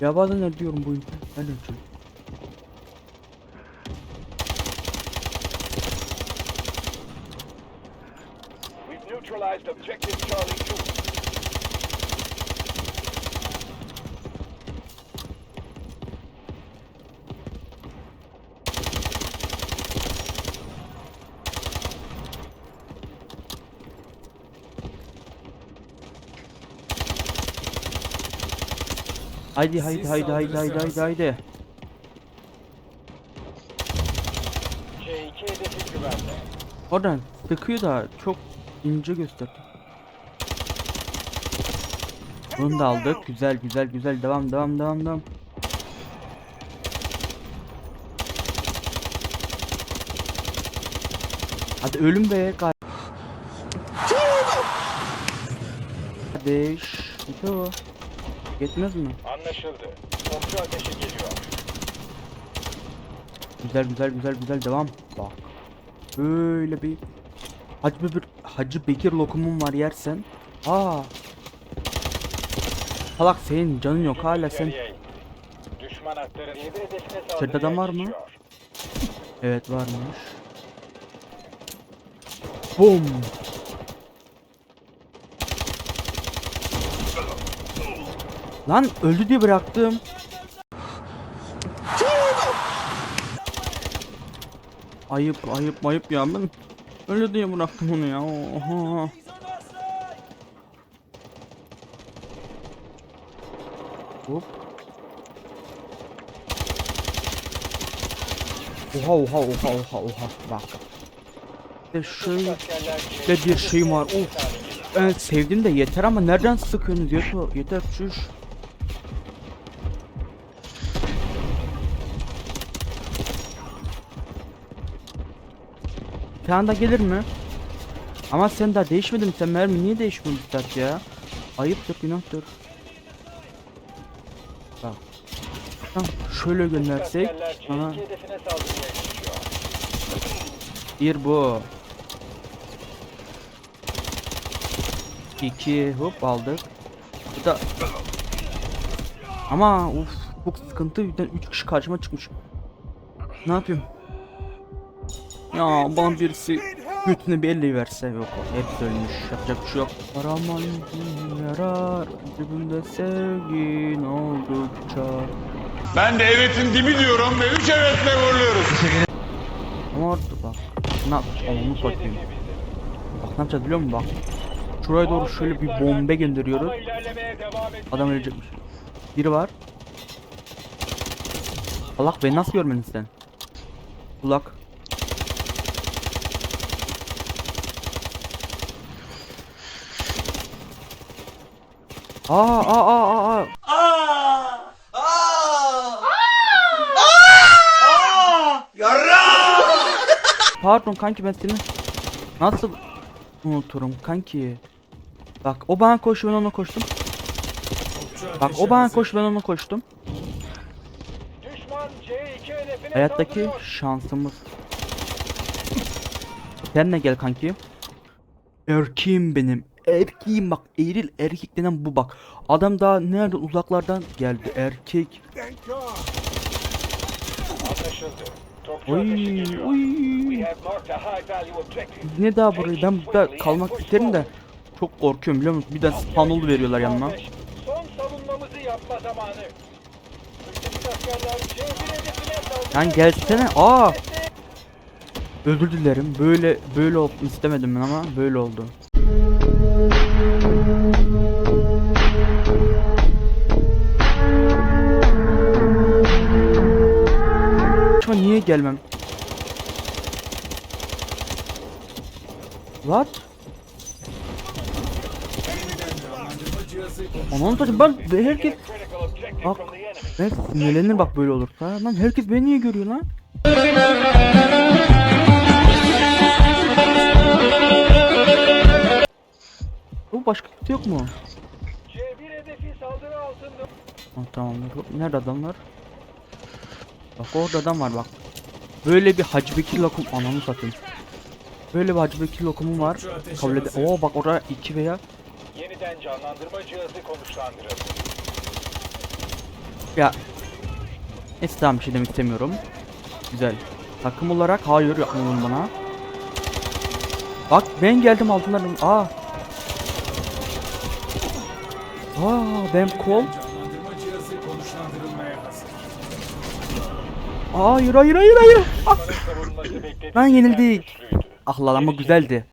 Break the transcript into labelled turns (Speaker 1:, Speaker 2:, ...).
Speaker 1: Ya bazen ne diyorum bu yüzden. Ben çocuk.
Speaker 2: We've neutralized objective Charlie 2.
Speaker 1: Haydi haydi
Speaker 3: Siz
Speaker 1: haydi haydi haydi haydi
Speaker 3: sırası.
Speaker 1: haydi.
Speaker 2: C2 hedefi güvende.
Speaker 1: Oradan sıkıyor da çok ince gösterdi. Bunu da aldık. Güzel güzel güzel. Devam devam devam devam. Hadi ölüm be kar- Kardeş. Bitti o. Yetmez mi?
Speaker 2: Anlaşıldı. Topçu ateşi geliyor.
Speaker 1: Güzel güzel güzel güzel devam. Bak. Böyle bir Hacı bir Hacı Bekir lokumum var yersen. Aa. Salak senin canın yok hala sen.
Speaker 2: Düşman hakları bir hedefine
Speaker 1: adam var mı? Evet varmış. Bum. Lan öldü diye bıraktım. Ayıp ayıp ayıp ya ben öyle diye bıraktım onu ya. Oha. Hop. Oha oha oha oha oha bak. De
Speaker 2: Askerler
Speaker 1: de
Speaker 2: C2
Speaker 1: bir şeyim var. Of. Evet sevdim de yeter ama nereden sıkıyorsunuz yeter yeter çüş. Bir anda gelir mi? Ama sen daha değişmedin sen mermi niye değişmiyor stat ya? Ayıptır günahtır. Bak. Tamam şöyle göndersek
Speaker 2: Askerler
Speaker 1: bana
Speaker 2: C2 hedefine saldırıya geçiyor.
Speaker 1: bir bu. İki hop aldık. Bu da ama uf çok sıkıntı 3 kişi karşıma çıkmış. Ne yapayım? Ya bana birisi götüne bir elle verse yok hepsi ölmüş yapacak bir şey yok. Araman yarar cebimde sevgin oldukça.
Speaker 4: Ben de evetin dibi diyorum ve üç evetle vuruyoruz.
Speaker 1: Ama orada bak. Ne? Onu
Speaker 2: C2
Speaker 1: satayım. Bak ne yapacağız biliyor musun bak. Şuraya doğru şöyle bir bombe gönderiyoruz. Adam ölecekmiş. Biri var. Allah beni nasıl görmedin sen? Kulak. Aa aa aa aa. Pardon kanki ben seni nasıl unuturum kanki? Bak o bana koştu ben ona koştum. Bak o bana koştu ben ona koştum.
Speaker 2: Düşman C2 hedefine
Speaker 1: Hayattaki şansımız. Sen de gel kanki. Erkeğim benim. Erkeğim bak eril erkek denen bu bak. Adam daha nerede uzaklardan geldi erkek. Oy oy. Ne daha burayı ben burada kalmak isterim de çok korkuyorum biliyor musun? Bir de spawn veriyorlar yanıma.
Speaker 2: Son savunmamızı yapma zamanı. Müttefik askerler C1 hedefine saldırıyor.
Speaker 1: Lan gelsene. Aa. Özür dilerim. Böyle böyle olsun istemedim ben ama böyle oldu. Gelmem? What? Aman tanrım ben herkes Bak. ben sinirlenir bak böyle olursa. Lan herkes beni niye görüyor lan? Bu başka kimse yok mu?
Speaker 2: C1 hedefi saldırı altında.
Speaker 1: Ha, tamamdır. Hop, Nerede adamlar? Bak orada adam var bak. Böyle bir Hacı Bekir lokum ananı satayım. Böyle bir Hacı Bekir lokumum var. Kabul ede. Oo bak orada iki veya
Speaker 2: Yeniden canlandırma cihazı konuşlandırıldı.
Speaker 1: Ya. Neyse tamam bir şey demek istemiyorum. Güzel. Takım olarak hayır yapmalım bana. Bak ben geldim altından. Aa. Aa ben kol. Hayır hayır hayır hayır. Ah, Ben yenildik. ah lan ama güzeldi.